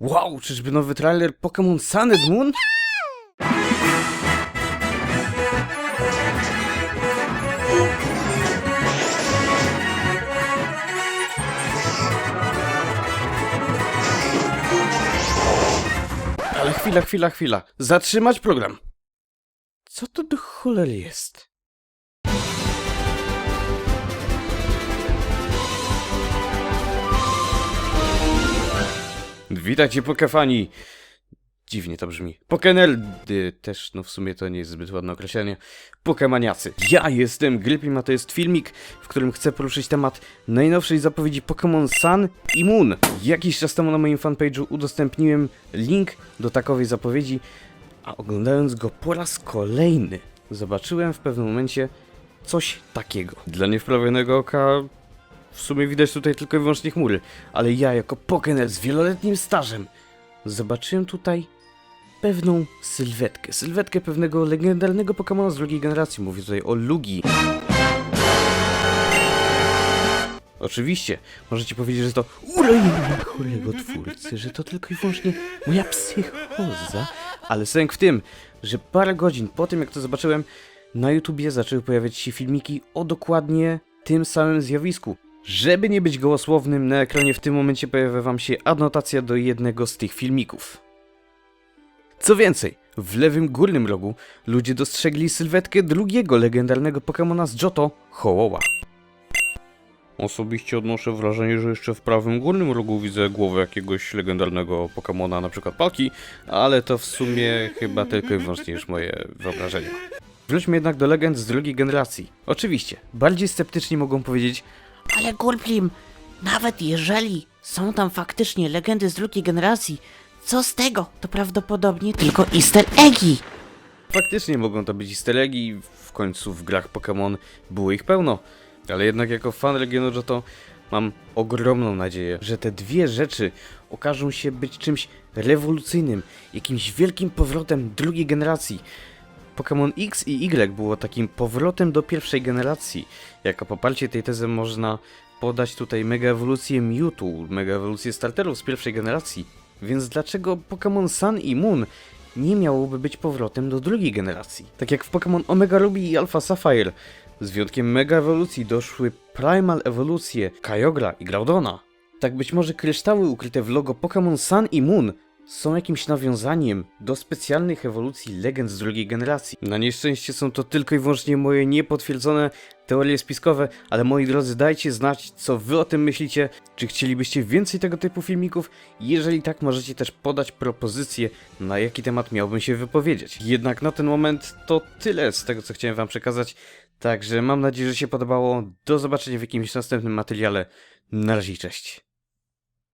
Wow, czyżby nowy trailer Pokémon Sun and Moon? Ale chwila, chwila, chwila. Zatrzymać program. Co to do cholery jest? Witajcie Pokefani! Dziwnie to brzmi. Pokenerdy też, no w sumie to nie jest zbyt ładne określenie. Pokemaniacy. Ja jestem Grypim, a to jest filmik, w którym chcę poruszyć temat najnowszej zapowiedzi Pokémon Sun i Moon. Jakiś czas temu na moim fanpage'u udostępniłem link do takowej zapowiedzi, a oglądając go po raz kolejny, zobaczyłem w pewnym momencie coś takiego. Dla niewprawionego oka w sumie widać tutaj tylko i wyłącznie chmury, ale ja jako Pokener z wieloletnim stażem zobaczyłem tutaj pewną sylwetkę. Sylwetkę pewnego legendarnego Pokemona z drugiej generacji. Mówię tutaj o Lugi. Oczywiście, możecie powiedzieć, że to urojenie chorego twórcy, że to tylko i wyłącznie moja psychoza, ale sęk w tym, że parę godzin po tym jak to zobaczyłem, na YouTubie zaczęły pojawiać się filmiki o dokładnie tym samym zjawisku. Żeby nie być gołosłownym, na ekranie w tym momencie pojawia wam się adnotacja do jednego z tych filmików. Co więcej, w lewym górnym rogu ludzie dostrzegli sylwetkę drugiego legendarnego Pokemona z Johto, Hołoła. Osobiście odnoszę wrażenie, że jeszcze w prawym górnym rogu widzę głowę jakiegoś legendarnego Pokemona, na przykład Palki, ale to w sumie chyba tylko i wyłącznie już moje wyobrażenie. Wróćmy jednak do legend z drugiej generacji. Oczywiście, bardziej sceptyczni mogą powiedzieć, Ale Gulplim, nawet jeżeli są tam faktycznie legendy z drugiej generacji, co z tego? To prawdopodobnie tylko easter eggi. Faktycznie mogą to być easter eggi, w końcu w grach Pokémon było ich pełno. Ale jednak jako fan regionu Johto mam ogromną nadzieję, że te dwie rzeczy okażą się być czymś rewolucyjnym, jakimś wielkim powrotem drugiej generacji. Pokémon X i Y było takim powrotem do pierwszej generacji. Jako poparcie tej tezy można podać tutaj mega ewolucję Mewtwo, mega ewolucję starterów z pierwszej generacji. Więc dlaczego Pokémon Sun i Moon nie miałoby być powrotem do drugiej generacji? Tak jak w Pokémon Omega Ruby i Alpha Sapphire, z wyjątkiem mega ewolucji doszły Primal ewolucje Kyogre i Groudona. Tak być może kryształy ukryte w logo Pokémon Sun i Moon są jakimś nawiązaniem do specjalnych ewolucji legend z drugiej generacji. Na nieszczęście są to tylko i wyłącznie moje niepotwierdzone teorie spiskowe, ale moi drodzy, dajcie znać, co wy o tym myślicie. Czy chcielibyście więcej tego typu filmików? Jeżeli tak, możecie też podać propozycje, na jaki temat miałbym się wypowiedzieć. Jednak na ten moment to tyle z tego, co chciałem wam przekazać. Także mam nadzieję, że się podobało. Do zobaczenia w jakimś następnym materiale. Na razie, cześć.